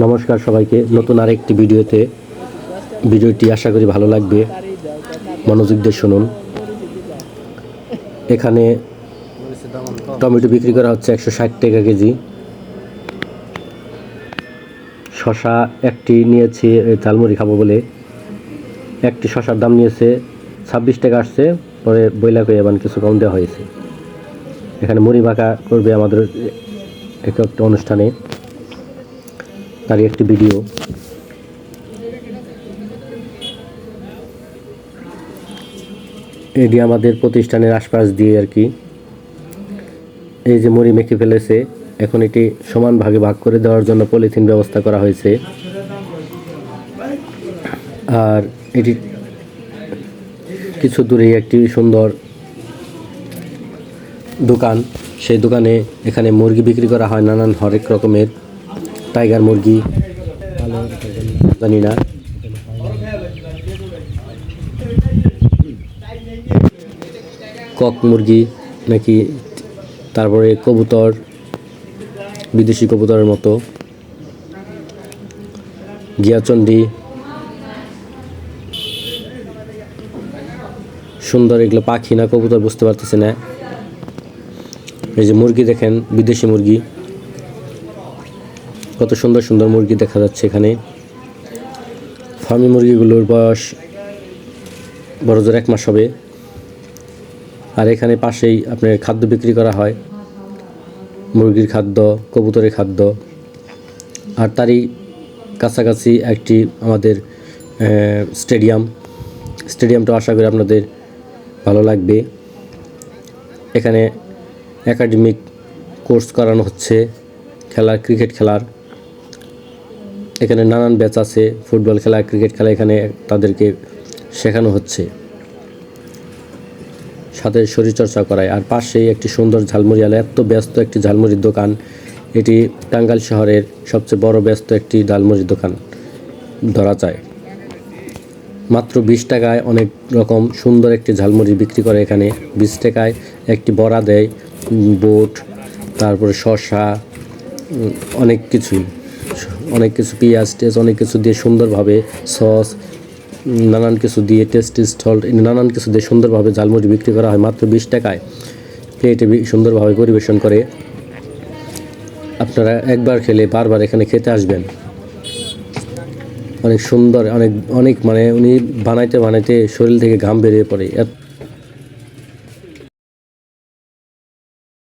নমস্কার সবাইকে। নতুন আরেকটি ভিডিওতে ভিডিওটি আশা করি ভালো লাগবে। মনোযোগ দিয়ে শুনুন। এখানে টমেটো বিক্রি করা হচ্ছে একশো ষাট টাকা কেজি। শশা একটি নিয়েছি ঝালমুড়ি খাব বলে। একটি শশার দাম নিয়েছে ছাব্বিশ টাকা আসছে, পরে বইলা করে এবার কিছু কম দেওয়া হয়েছে। এখানে মুড়ি মাখা করবে আমাদের এক একটা অনুষ্ঠানে। তারই একটি ভিডিও। এটি আমাদের প্রতিষ্ঠানের আশপাশ দিয়ে আর কি। এই যে মুড়ি মেখে ফেলেছে, এখন এটি সমান ভাগে ভাগ করে দেওয়ার জন্য পলিথিন ব্যবস্থা করা হয়েছে। আর এটি কিছু দূরেই একটি সুন্দর দোকান। সেই দোকানে এখানে মুরগি বিক্রি করা হয় নানান হরেক রকমের। টাইগার মুরগি জানি না। কক মুরগি নাকি তারপরে কবুতর, বিদেশি কবুতরের মতো। গিয়াচন্ডি। সুন্দর এগুলো পাখি না, কবুতর বুঝতে পারতেছে না। এই যে মুরগি দেখেন, বিদেশি মুরগি। কত সুন্দর সুন্দর মুরগি দেখা যাচ্ছে এখানে। ফার্মি মুরগিগুলোর বয়স বড় জোর এক মাস হবে। আর এখানে পাশেই আপনার খাদ্য বিক্রি করা হয়। মুরগির খাদ্য, কবুতরের খাদ্য। আর তারই কাছাকাছি একটি আমাদের স্টেডিয়াম। স্টেডিয়ামটা আশা করি আপনাদের ভালো লাগবে। এখানে একাডেমিক কোর্স করানো হচ্ছে, খেলার, ক্রিকেট খেলার। এখানে নানান ব্যাচ আছে, ফুটবল খেলা, ক্রিকেট খেলা এখানে তাদেরকে শেখানো হচ্ছে। সাথে শরীরচর্চা করায়। আর পাশেই একটি সুন্দর ঝালমুড়ি আলা, এত ব্যস্ত একটি ঝালমুড়ির দোকান। এটি টাঙ্গাইল শহরের সবচেয়ে বড় ব্যস্ত একটি ঝালমুড়ির দোকান ধরা যায়। মাত্র বিশ টাকায় অনেক রকম সুন্দর একটি ঝালমুড়ি বিক্রি করে এখানে। বিশ টাকায় একটি বড়া দেয় বোট, তারপরে শসা অনেক কিছুই। অনেক কিছু পেঁয়াজ টেস্ট, অনেক কিছু দিয়ে সুন্দরভাবে সস নানান কিছু দিয়ে টেস্ট স্টল নানান কিছু দিয়ে সুন্দরভাবে ঝালমুড়ি বিক্রি করা হয় মাত্র বিশ টাকায়। প্লেটে সুন্দরভাবে পরিবেশন করে আপনারা একবার খেলে বারবার এখানে খেতে আসবেন। অনেক সুন্দর, অনেক অনেক মানে উনি বানাইতে বানাইতে শরীর থেকে ঘাম বেরিয়ে পড়ে।